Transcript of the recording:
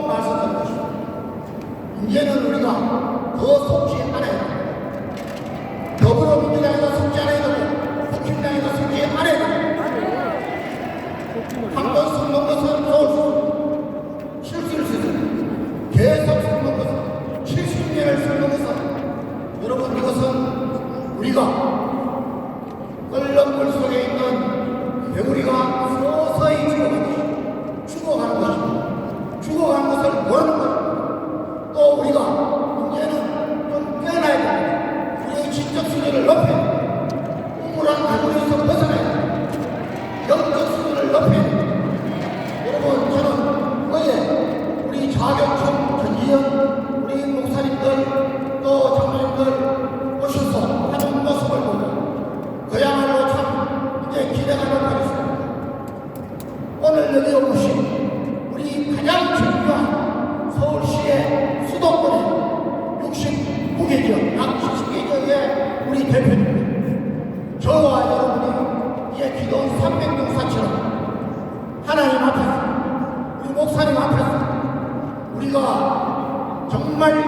꼭 말씀드린 것입니다. 이제는 우리가 더 속지 않아야. 더불어민주당에서 속지 않아야 되고 국힘당에서 속지 않아야 됩니다. 한번 숨는 것은 서울 실수를 쓰죠. 계속 숨는 것은 70년을 숨는 것은 여러분 이것은 우리가 속 69개 지역, 약 70개 지역의 우리 대표입니다. 저와 여러분이 이제 기도원 300명사처럼 하나님 앞에서 우리 목사님 앞에서 우리가 정말